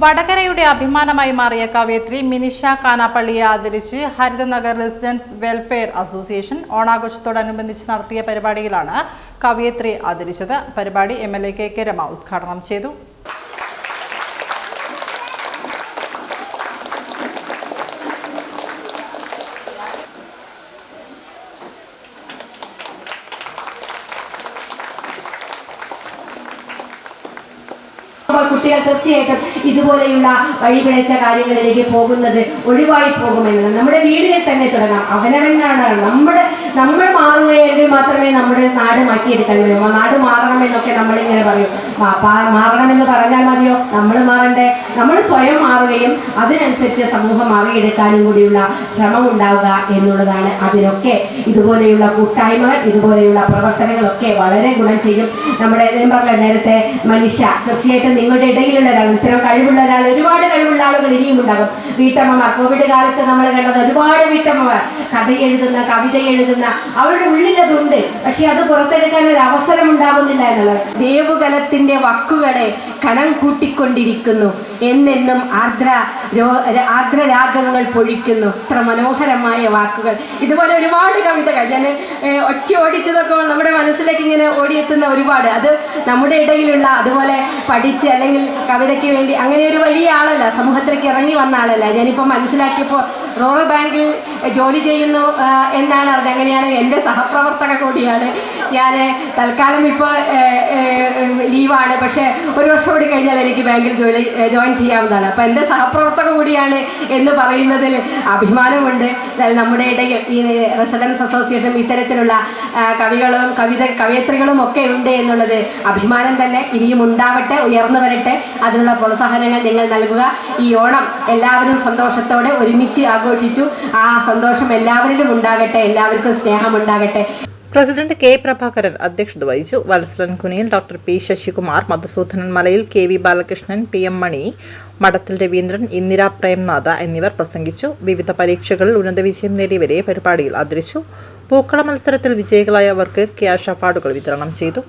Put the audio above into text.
വടകരയുടെ അഭിമാനമായി മാറിയ കവയത്രി മിനിഷ കാനാപ്പള്ളിയെ ആദരിച്ച് ഹരിതനഗർ റെസിഡൻസ് വെൽഫെയർ അസോസിയേഷൻ ഓണാഘോഷത്തോടനുബന്ധിച്ച് നടത്തിയ പരിപാടിയിലാണ് കവയത്രി ആദരിച്ചത്. പരിപാടി M L A K K Rama ഉദ്ഘാടനം ചെയ്തു അപ്പോൾ കുട്ടികൾ തീർച്ചയായിട്ടും ഇതുപോലെയുള്ള വഴിപിഴച്ച കാര്യങ്ങളിലേക്ക് പോകുന്നത് ഒഴിവായി പോകുമെന്ന് നമ്മുടെ വീടുകളിൽ തന്നെ തുടങ്ങാം. അവനവനാണ് നമ്മുടെ നമ്മൾ മാറുകയെങ്കിൽ മാത്രമേ നമ്മുടെ നാട് മാറ്റിയെടുക്കാൻ കഴിയൂ നാട് മാറണമെന്നൊക്കെ നമ്മളിങ്ങനെ പറയും. മാറണമെന്ന് പറഞ്ഞാൽ മതിയോ? നമ്മൾ മാറണ്ടേ? നമ്മൾ സ്വയം മാറുകയും അതിനനുസരിച്ച് സമൂഹം മാറിയെടുക്കാനും കൂടിയുള്ള ശ്രമം ഉണ്ടാവുക എന്നുള്ളതാണ് അതിനൊക്കെ ഇതുപോലെയുള്ള കൂട്ടായ്മകൾ ഇതുപോലെയുള്ള പ്രവർത്തനങ്ങളൊക്കെ വളരെ ഗുണം ചെയ്യും. നമ്മുടെ ഞാൻ പറഞ്ഞ നേരത്തെ മനുഷ്യ തീർച്ചയായിട്ടും നിങ്ങളുടെ ഇടയിലുള്ള ഒരാൾ ഇത്തരം കഴിവുള്ള ഒരാൾ ഒരുപാട് കഴിവുള്ള ആളുകൾ ഇനിയും ഉണ്ടാകും. വീട്ടമ്മമാർ കോവിഡ് കാലത്ത് നമ്മൾ കണ്ടത് ഒരുപാട് വീട്ടമ്മമാർ കഥ എഴുതുന്ന കവിത എഴുതുന്ന അവരുടെ ഉള്ളിലതുണ്ട്. പക്ഷെ അത് പുറത്തെടുക്കാൻ ഒരു അവസരം ഉണ്ടാകുന്നില്ല എന്നുള്ളത്. ദേവുകലത്തിന്റെ വക്കുകളെ കനം കൂട്ടിക്കൊണ്ടിരിക്കുന്നു. എന്നെന്നും ആർദ്ര ആർദ്രരാഗങ്ങൾ പൊഴിക്കുന്നു. അത്ര മനോഹരമായ വാക്കുകൾ. ഇതുപോലെ ഒരുപാട് കവിതകൾ. ഞാൻ ഒറ്റ ഓടിച്ചതൊക്കെ നമ്മുടെ മനസ്സിലേക്ക് ഇങ്ങനെ ഓടിയെത്തുന്ന ഒരുപാട്. അത് നമ്മുടെ ഇടയിലുള്ള അതുപോലെ പഠിച്ച് അല്ലെങ്കിൽ കവിതയ്ക്ക് വേണ്ടി അങ്ങനെ ഒരു വലിയ ആളല്ല. സമൂഹത്തിലേക്ക് ഇറങ്ങി വന്ന ആളല്ല. ഞാനിപ്പോൾ മനസ്സിലാക്കിയപ്പോൾ റൂറൽ ബാങ്കിൽ ജോലി ചെയ്യുന്നു എന്നാണ് അറിഞ്ഞത്? അങ്ങനെയാണ് എന്റെ സഹപ്രവർത്തക കൂടിയാണ്. ഞാൻ തൽക്കാലം ഇപ്പോൾ ലീവാണ്. പക്ഷേ ഒരു വർഷം കൂടി കഴിഞ്ഞാൽ എനിക്ക് ബാങ്കിൽ ജോലി ജോയിൻ ചെയ്യാവുന്നതാണ്. അപ്പോൾ എന്റെ സഹപ്രവർത്തക കൂടിയാണ് എന്ന് പറയുന്നതിൽ അഭിമാനമുണ്ട്. നമ്മുടെ ഇടയിൽ ഈ റെസിഡൻസ് അസോസിയേഷൻ ഇത്തരത്തിലുള്ള കവികളും കവിത കവയത്രികളും ഒക്കെ ഉണ്ട് എന്നുള്ളത് അഭിമാനം തന്നെ ഇനിയും ഉണ്ടാവട്ടെ ഉയർന്നു വരട്ടെ. അതിനുള്ള പ്രോത്സാഹനങ്ങൾ നിങ്ങൾ നൽകുക. ഈ ഓണം എല്ലാവരും സന്തോഷത്തോടെ ഒരുമിച്ച് ആഘോഷിച്ചു. ആ സന്തോഷം എല്ലാവരിലും ഉണ്ടാകട്ടെ എല്ലാവർക്കും സ്നേഹം ഉണ്ടാകട്ടെ. പ്രസിഡന്റ് കെ പ്രഭാകരൻ അധ്യക്ഷത വഹിച്ചു. Valsalan Kuniyil doctor P Sasikumar Madhusoodanan Malayil K V Balakrishnan P M Mani Madathil Raveendran Indira പ്രേംനാഥ എന്നിവർ പ്രസംഗിച്ചു. വിവിധ പരീക്ഷകളിൽ ഉന്നത വിജയം നേടിയവരെ പരിപാടിയിൽ ആദരിച്ചു. പൂക്കള മത്സരത്തിൽ വിജയികളായവർക്ക് ക്യാഷ് അവാർഡുകൾ വിതരണം ചെയ്തു.